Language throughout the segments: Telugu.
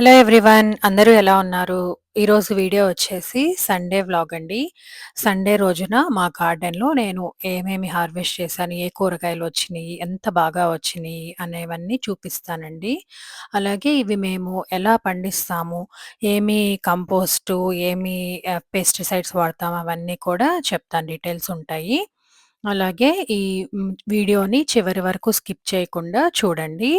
హలో ఎవ్రీవన్ అందరూ ఎలా ఉన్నారు? ఈరోజు వీడియో వచ్చేసి సండే వ్లాగ్ అండి. సండే రోజున మా గార్డెన్‌లో నేను ఏమేమి హార్వెస్ట్ చేశాను, ఏ కూరగాయలు వచ్చినాయి ఎంత బాగా వచ్చినాయి అనేవన్నీ చూపిస్తానండి. అలాగే ఇవి మేము ఎలా పండిస్తాము, ఏమి కంపోస్టు, ఏమి పెస్టిసైడ్స్ వాడతాం అవన్నీ కూడా చెప్తాను డీటెయిల్స్ ఉంటాయి. అలాగే ఈ హ్మ్, వీడియోని చివరి వరకు స్కిప్ చేయకుండా చూడండి.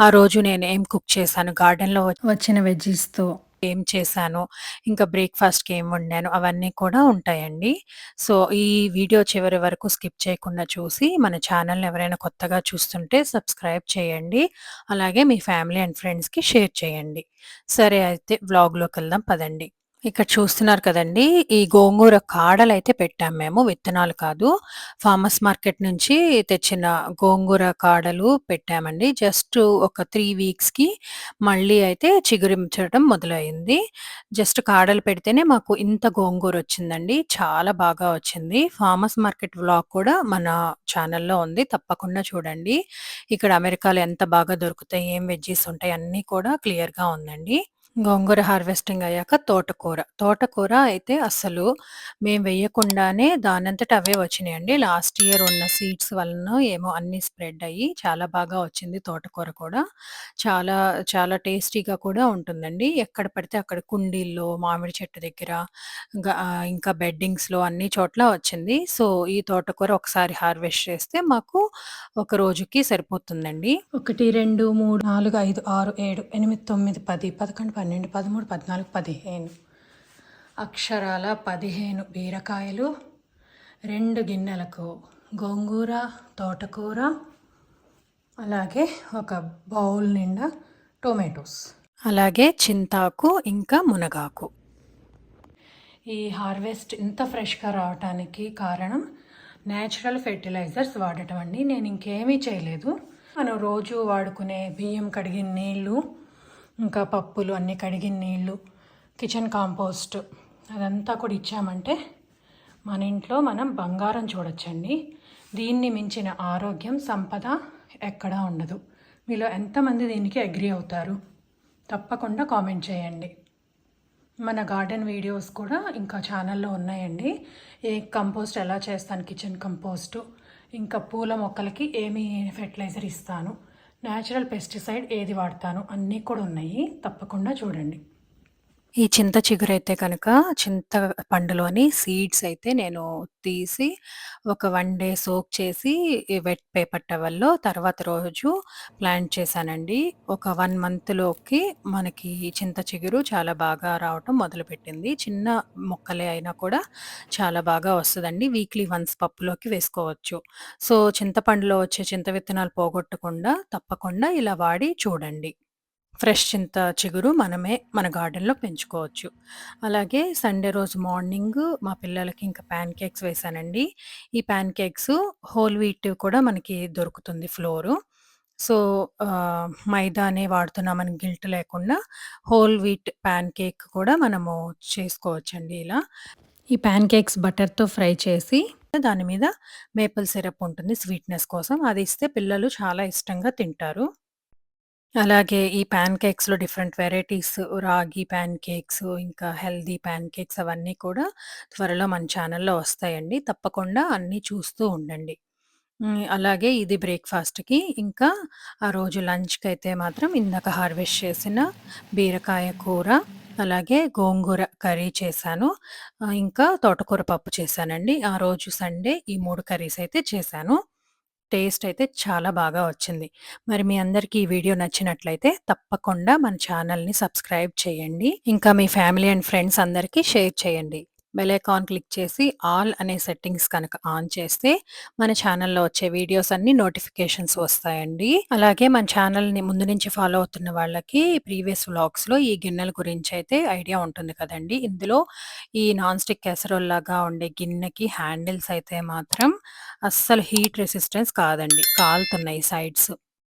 ఆ రోజు నేను ఏం కుక్ చేశాను, గార్డెన్‌లో వ వచ్చిన వెజ్జీస్‌తో ఏం చేశాను, ఇంకా బ్రేక్‌ఫాస్ట్‌కి ఏం వండాను అవన్నీ కూడా ఉంటాయండి. సో, ఈ వీడియో చివరి వరకు స్కిప్ చేయకుండా చూసి మన ఛానల్‌ని ఎవరైనా కొత్తగా చూస్తుంటే సబ్స్క్రైబ్ చేయండి. అలాగే మీ ఫ్యామిలీ అండ్ ఫ్రెండ్స్‌కి షేర్ చేయండి. సరే అయితే వ్లాగ్‌లోకెళ్దాం పదండి. ఇక్కడ చూస్తున్నారు కదండీ! ఈ గోంగూర కాడలైతే పెట్టాం మేము. విత్తనాలు కాదు. ఫార్మర్స్ మార్కెట్ నుంచి తెచ్చిన గోంగూర కాడలు పెట్టామండి. జస్ట్ ఒక త్రీ వీక్స్‌కి మళ్ళీ అయితే చిగురించడం మొదలైంది జస్ట్ కాడలు పెడితేనే మాకు ఇంత గోంగూర వచ్చిందండి. చాలా బాగా వచ్చింది. ఫార్మర్స్ మార్కెట్ వ్లాగ్ కూడా మన ఛానల్‌లో ఉంది. తప్పకుండా చూడండి. ఇక్కడ అమెరికాలో ఎంత బాగా దొరుకుతాయి, ఏం వెజ్జీస్ ఉంటాయి అన్నీ కూడా క్లియర్‌గా ఉందండి. గోంగూర హార్వెస్టింగ్ అయ్యాక తోటకూర. తోటకూర అయితే అసలు మేము వేయకుండానే దానంతట అవే వచ్చినాయండి. లాస్ట్ ఇయర్ ఉన్న సీడ్స్ వలన ఏమో అన్నీ స్ప్రెడ్ అయ్యి చాలా బాగా వచ్చింది తోటకూర కూడా. చాలా చాలా టేస్టీగా కూడా ఉంటుందండి. ఎక్కడ పడితే అక్కడ కుండీల్లో, మామిడి చెట్టు దగ్గర ఇంకా బెడ్డింగ్స్‌లో అన్ని చోట్ల వచ్చింది. సో, ఈ తోటకూర ఒకసారి హార్వెస్ట్ చేస్తే మాకు ఒక రోజుకి సరిపోతుందండి. 1, 2, 3, 4, 5, 6, 7, 8, 9, 10, 11, 12, 13, 14, 15 అక్షరాల 15 బీరకాయలు, 2 గిన్నెలకు గోంగూర, తోటకూర, అలాగే ఒక బౌల్ నిండా టొమాటోస్. అలాగే చింతాకు, ఇంకా మునగాకు. ఈ హార్వెస్ట్ ఇంత ఫ్రెష్‌గా రావటానికి కారణం నేచురల్ ఫెర్టిలైజర్స్ వాడటం అండి. నేను ఇంకేమీ చేయలేదు. మనం రోజు వాడుకునే బియ్యం కడిగిన నీళ్ళు, ఇంకా పప్పులు అన్నీ కడిగిన నీళ్ళు, కిచెన్ కాంపోస్ట్ అదంతా కూడా ఇచ్చామంటే మన ఇంట్లో మనం బంగారం చూడొచ్చండి. దీన్ని మించిన ఆరోగ్యం, సంపద ఎక్కడా ఉండదు. మీలో ఎంతమంది దీనికి అగ్రి అవుతారు? తప్పకుండా కామెంట్ చేయండి. మన గార్డెన్ వీడియోస్ కూడా ఇంకా ఛానల్‌లో ఉన్నాయండి. ఏ కంపోస్ట్ ఎలా చేస్తాను కిచెన్ కంపోస్టు, ఇంకా పూల మొక్కలకి ఏమి ఫెర్టిలైజర్ ఇస్తాను, న్యాచురల్ పెస్టిసైడ్ ఏది వాడతాను అన్నీ కూడా ఉన్నాయి. తప్పకుండా చూడండి. ఈ చింత చిగురైతే కనుక చింత పండులోని సీడ్స్ అయితే నేను తీసి ఒక వన్ డే సోక్ చేసి వెట్ పేపర్ టవల్‌లో తర్వాత రోజు ప్లాంట్ చేశానండి. ఒక వన్ మంత్‌లోకి మనకి చింత చిగురు చాలా బాగా రావటం మొదలుపెట్టింది. చిన్న మొక్కలే అయినా కూడా చాలా బాగా వస్తుందండి వీక్లీ వన్స్ పప్పులోకి వేసుకోవచ్చు. సో, చింతపండులో వచ్చే చింత విత్తనాలు పోగొట్టకుండా తప్పకుండా ఇలా వాడి చూడండి. ఫ్రెష్ చింత చిగురు మనమే మన గార్డెన్‌లో పెంచుకోవచ్చు. అలాగే సండే రోజు మార్నింగ్ మా పిల్లలకి ఇంకా పాన్ కేక్స్ వేశానండి. ఈ పాన్ కేక్స్ హోల్ వీట్ కూడా మనకి దొరుకుతుంది ఫ్లోరు. సో, మైదానే వాడుతున్నామని గిల్ట్ లేకుండా హోల్ వీట్ పాన్ కేక్ కూడా మనము చేసుకోవచ్చండి ఇలా. ఈ పాన్ కేక్స్ బటర్‌తో ఫ్రై చేసి దాని మీద మేపుల్ సిరప్ ఉంటుంది స్వీట్‌నెస్ కోసం. అది ఇస్తే పిల్లలు చాలా ఇష్టంగా తింటారు. అలాగే ఈ పాన్ కేక్స్‌లో డిఫరెంట్ వెరైటీస్ రాగి పాన్ కేక్స్, ఇంకా హెల్తీ పాన్ కేక్స్ అవన్నీ కూడా త్వరలో మన ఛానల్‌లో వస్తాయండి. తప్పకుండా అన్నీ చూస్తూ ఉండండి. హ్మ్. అలాగే ఇది బ్రేక్‌ఫాస్ట్‌కి. ఇంకా ఆ రోజు లంచ్‌కైతే మాత్రం ఇందాక హార్వెస్ట్ చేసిన బీరకాయ కూర, అలాగే గోంగూర కర్రీ చేశాను. ఆహ్, ఇంకా తోటకూర పప్పు చేశానండి. ఆ రోజు సండే ఈ 3 కర్రీస్ అయితే చేశాను. టేస్ట్ అయితే చాలా బాగా వచ్చింది. మరి మీ అందరికీ ఈ వీడియో నచ్చినట్లయితే తప్పకుండా మన ఛానల్‌ని సబ్స్క్రైబ్ చేయండి. ఇంకా మీ ఫ్యామిలీ అండ్ ఫ్రెండ్స్ అందరికీ షేర్ చేయండి. బెల్ ఐకాన్ క్లిక్ చేసి ఆల్ అనే సెట్టింగ్స్ కనుక ఆన్ చేస్తే మన ఛానల్‌లో వచ్చే వీడియోస్ అన్ని నోటిఫికేషన్స్ వస్తాయండి. అలాగే మన ఛానల్‌ని ముందు నుంచి ఫాలో అవుతున్న వాళ్ళకి ప్రీవియస్ వ్లాగ్స్‌లో ఈ గిన్నెల గురించి అయితే ఐడియా ఉంటుంది కదండీ! ఇందులో ఈ నాన్ స్టిక్ కెసరోల్ లాగా ఉండే గిన్నెకి హ్యాండిల్స్ అయితే మాత్రం అస్సలు హీట్ రెసిస్టెన్స్ కాదండి. కాలుతున్నాయి సైడ్స్.